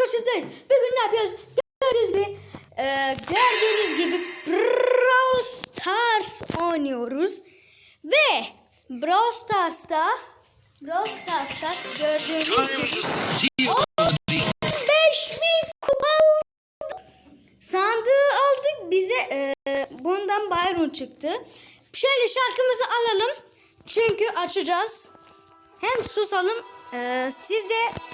karşınızdayız. Bugün ne yapıyoruz? Gördüğünüz gibi, e, gördüğünüz gibi Brawl Stars oynuyoruz. Ve Brawl Stars'ta Brawl Stars'ta gördüğünüz gibi 15 bin kupa oldu. Sandığı aldık bize e, bundan Byron çıktı. Şöyle şarkımızı alalım. Çünkü açacağız. Hem susalım. E, siz de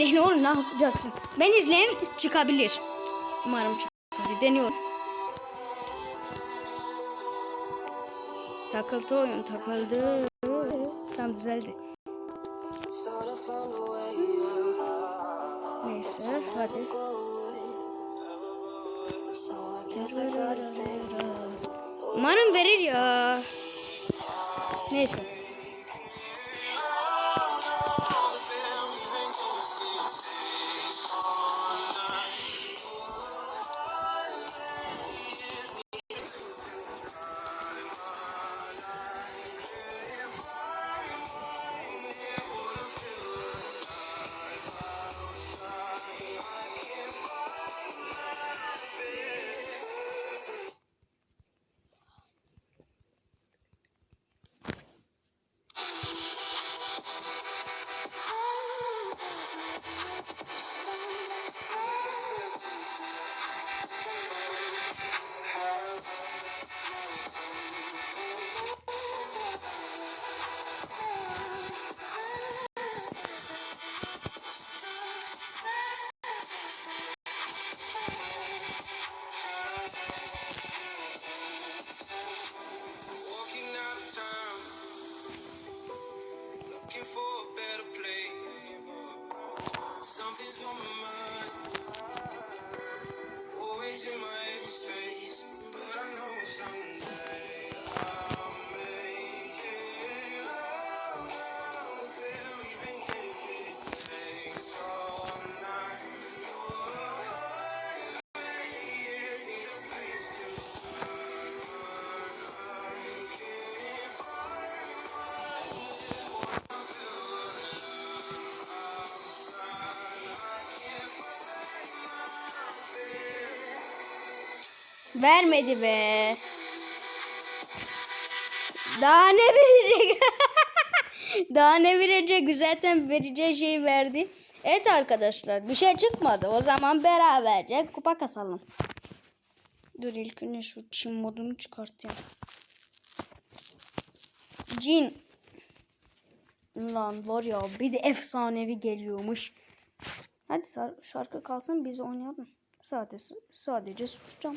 izleyin oğlum ne yapacaksın? Ben izleyin çıkabilir. Umarım. Hadi deniyorum. Takıldı oyun takıldı. Tam düzeldi. Neyse hadi. Umarım verir ya. Neyse. Better place. Something's on my mind, always in my empty Vermedi be. Daha ne verecek? Daha ne verecek? Zaten vereceği şeyi verdi. Evet arkadaşlar bir şey çıkmadı. O zaman beraberce kupa kasalım. Dur ilk önce şu Çin modunu çıkartayım. Cin. Lan var ya bir de efsanevi geliyormuş. Hadi şarkı kalsın biz oynayalım. Sadece, sadece susacağım.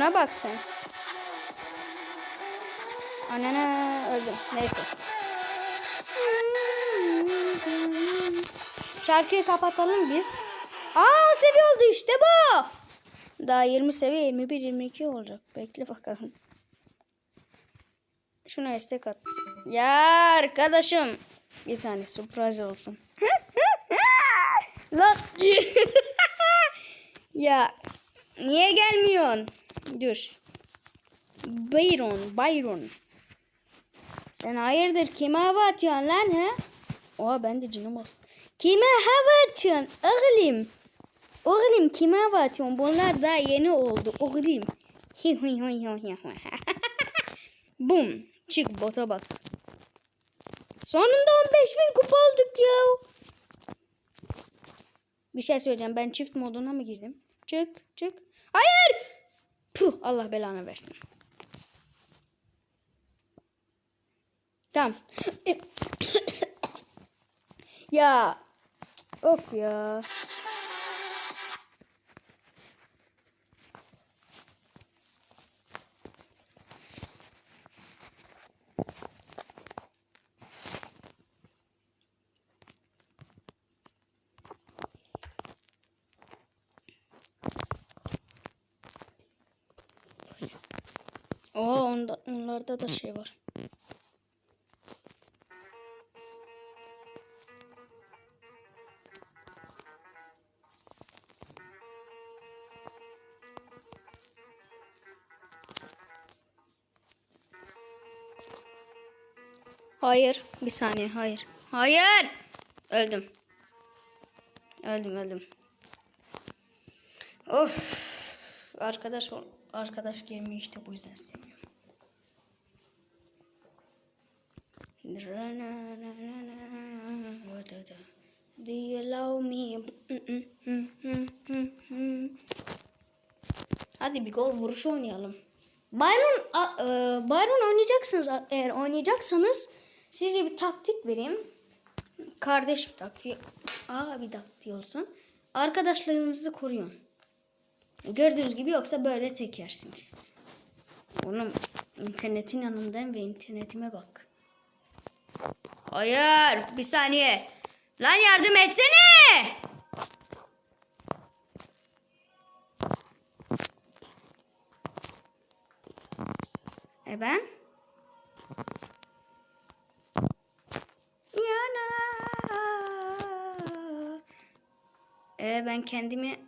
Şuna bak sen. Anana öldüm. Neyse. Şarkıyı kapatalım biz. Aa seviye oldu işte bu. Daha 20 seviye 21 22 olacak. Bekle bakalım. Şuna istek at. Ya arkadaşım. Bir saniye surprise olsun. Lan. ya niye gelmiyorsun? Dur. Byron, Byron. Sen hayırdır kime hava atıyorsun lan he? Oha ben de canım bastım. Kime hava atıyorsun oğlum? Oğlum kime hava atıyorsun? Bunlar daha yeni oldu. Oğlum. Bum. Çık bota bak. Sonunda 15 bin kupa olduk ya. Bir şey söyleyeceğim. Ben çift moduna mı girdim? Çık çık. Hayır. Puh Allah belanı versin. Tamam. ya. Of ya. Oo onda, onlarda da şey var. Hayır. Bir saniye. Hayır. Hayır. Öldüm. Öldüm öldüm. Of. Arkadaş arkadaş işte bu yüzden sevmiyorum. Do you love me? Hadi bir gol vuruşu oynayalım. Byron, a- e, Byron oynayacaksınız. Eğer oynayacaksanız size bir taktik vereyim. Kardeş bir taktiği. Aa bir taktiği olsun. Arkadaşlarınızı koruyun. Gördüğünüz gibi yoksa böyle tek yersiniz. Onun internetin yanındayım ve internetime bak. Hayır bir saniye. Lan yardım etsene. E ben? Yana. E ben kendimi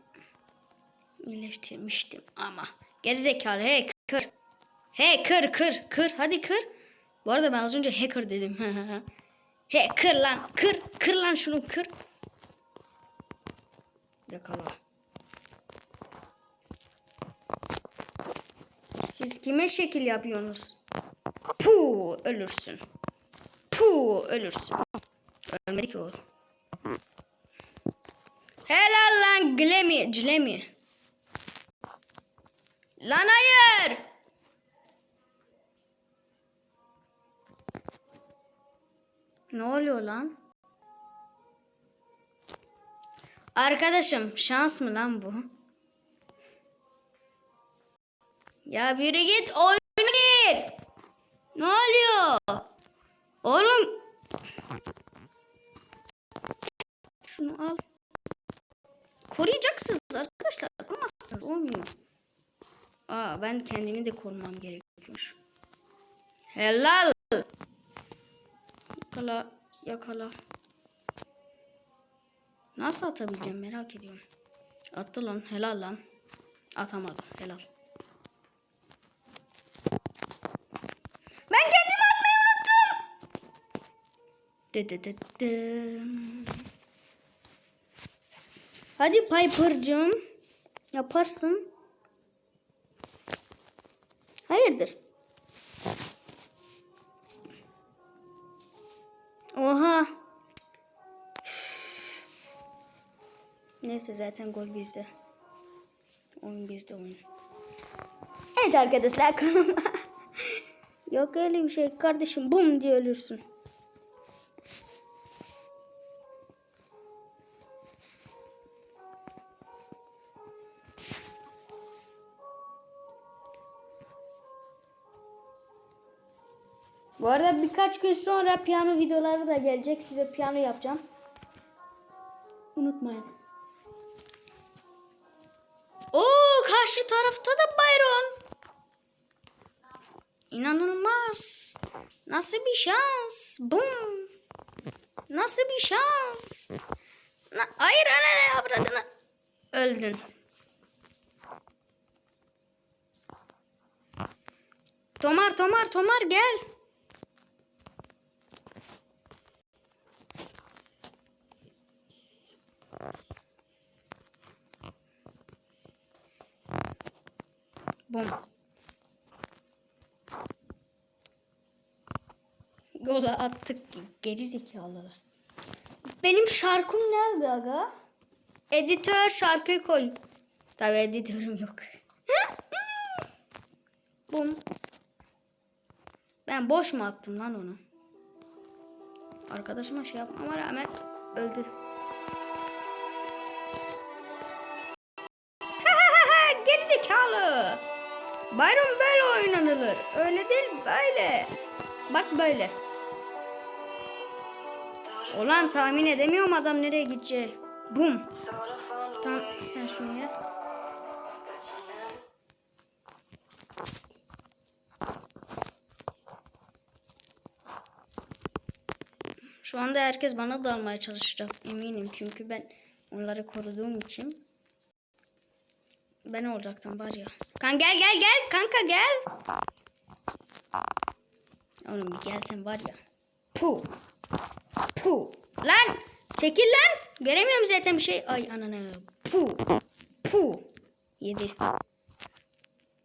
iyileştirmiştim ama. Gerizekalı hey kır. Hey kır kır kır hadi kır. Bu arada ben az önce hacker dedim. he kır lan kır kır lan şunu kır. Yakala. Siz kime şekil yapıyorsunuz? Pu ölürsün. Pu ölürsün. Ölmedi ki o. Helal lan Glemi. Glemi. Lan hayır. Ne oluyor lan? Arkadaşım şans mı lan bu? Ya yürü git oyuna gir. Ne oluyor? Oğlum. Şunu al. Koruyacaksınız arkadaşlar. Korumasınız. Olmuyor. Aa ben kendimi de korumam gerekiyormuş. Helal. Yakala. Yakala. Nasıl atabileceğim merak ediyorum. Attı lan. Helal lan. Atamadım. Helal. Ben kendimi atmayı unuttum. Dı dı. Hadi Piper'cığım. Yaparsın. Hayırdır? Oha. Neyse zaten gol bizde. Oyun bizde oyun. Evet arkadaşlar. Yok öyle bir şey kardeşim bum diye ölürsün. Bu arada birkaç gün sonra piyano videoları da gelecek. Size piyano yapacağım. Unutmayın. Oo karşı tarafta da Byron. İnanılmaz. Nasıl bir şans? Bum. Nasıl bir şans? Na Hayır anne avradını. Öldün. Tomar Tomar Tomar gel. Geri zekalılar. Benim şarkım nerede aga? Editör şarkıyı koy. Tabii editörüm yok. Bum. Ben boş mu attım lan onu? Arkadaşıma şey yapmama rağmen öldü. Geri zekalı. Bayram böyle oynanılır. Öyle değil böyle. Bak böyle. Olan tahmin edemiyorum adam nereye gidecek. Bum. Way sen şunu ye. Şu anda herkes bana dalmaya çalışacak eminim. Çünkü ben onları koruduğum için. Ben olacaktım var ya. Kan gel gel gel kanka gel. Oğlum bir gelsen var ya. Pu. Pu. Lan çekil lan. Göremiyorum zaten bir şey. Ay ananı. Pu. Pu. Yedi.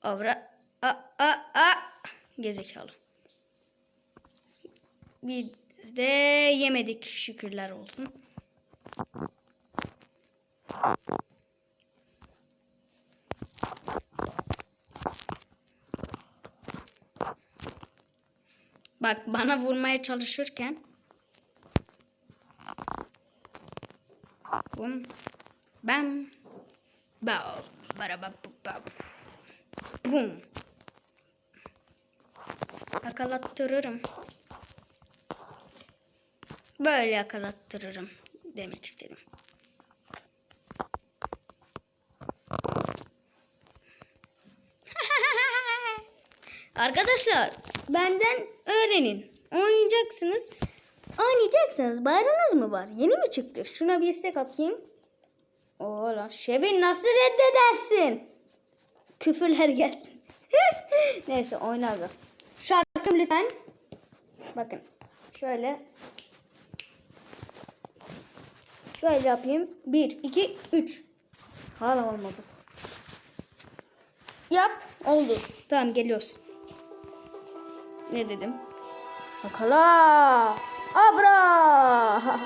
Avra. A a a. Gezekalı. Bir de yemedik şükürler olsun. Bak bana vurmaya çalışırken bum bam bao baraba bum bum yakalattırırım. Böyle yakalattırırım demek istedim. Arkadaşlar benden öğrenin. Oynayacaksınız. Oynayacaksınız. Bayramınız mı var? Yeni mi çıktı? Şuna bir istek atayım. Ola Şevin nasıl reddedersin? Küfürler gelsin. Neyse oynarız. Şarkım lütfen. Bakın. Şöyle. Şöyle yapayım. 1, 2, 3. Hala olmadı. Yap. Oldu. Tamam geliyoruz. Ne dedim? Akala. Abra.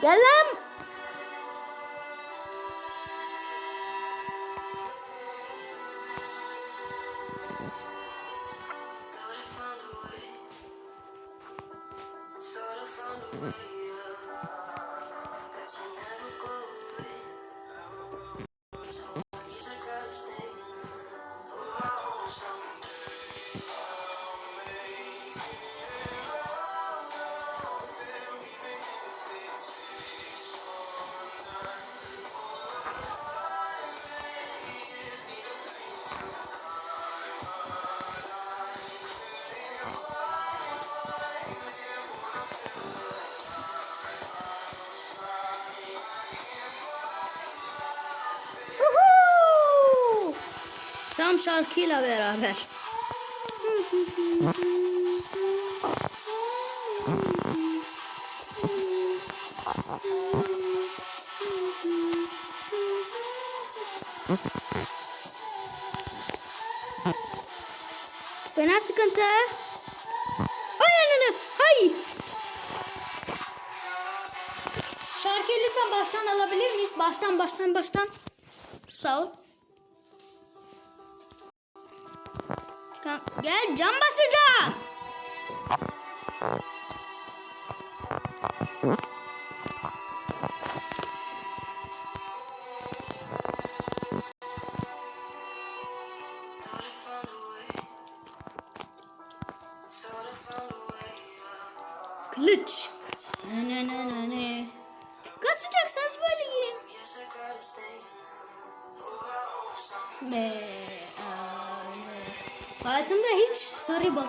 Gel lan. Şarkıyla beraber. Fena sıkıntı. Ay ananı. Hay. Şarkıyı lütfen baştan alabilir miyiz? Baştan baştan baştan. Sağ ol. Kan- Gel cam basacağım.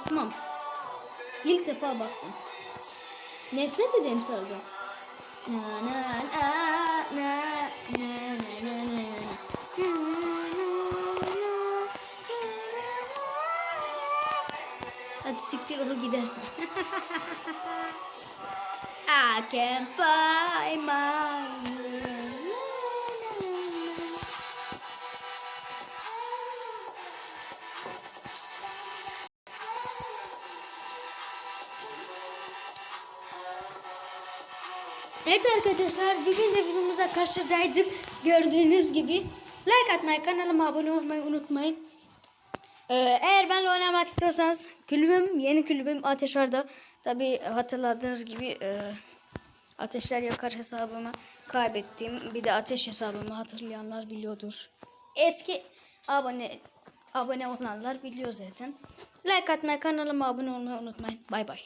Basmam. İlk defa bastım. Nefret ederim sarıdan. Na na. Hadi siktir olur gidersin. I can find my Evet arkadaşlar bugün de videomuza karşıdaydık. Gördüğünüz gibi. Like atmayı, kanalıma abone olmayı unutmayın. Ee, eğer benimle oynamak istiyorsanız kulübüm, yeni kulübüm Ateşar'da. Tabi hatırladığınız gibi e, Ateşler Yakar hesabımı kaybettim. Bir de Ateş hesabımı hatırlayanlar biliyordur. Eski abone abone olanlar biliyor zaten. Like atmayı, kanalıma abone olmayı unutmayın. Bay bay.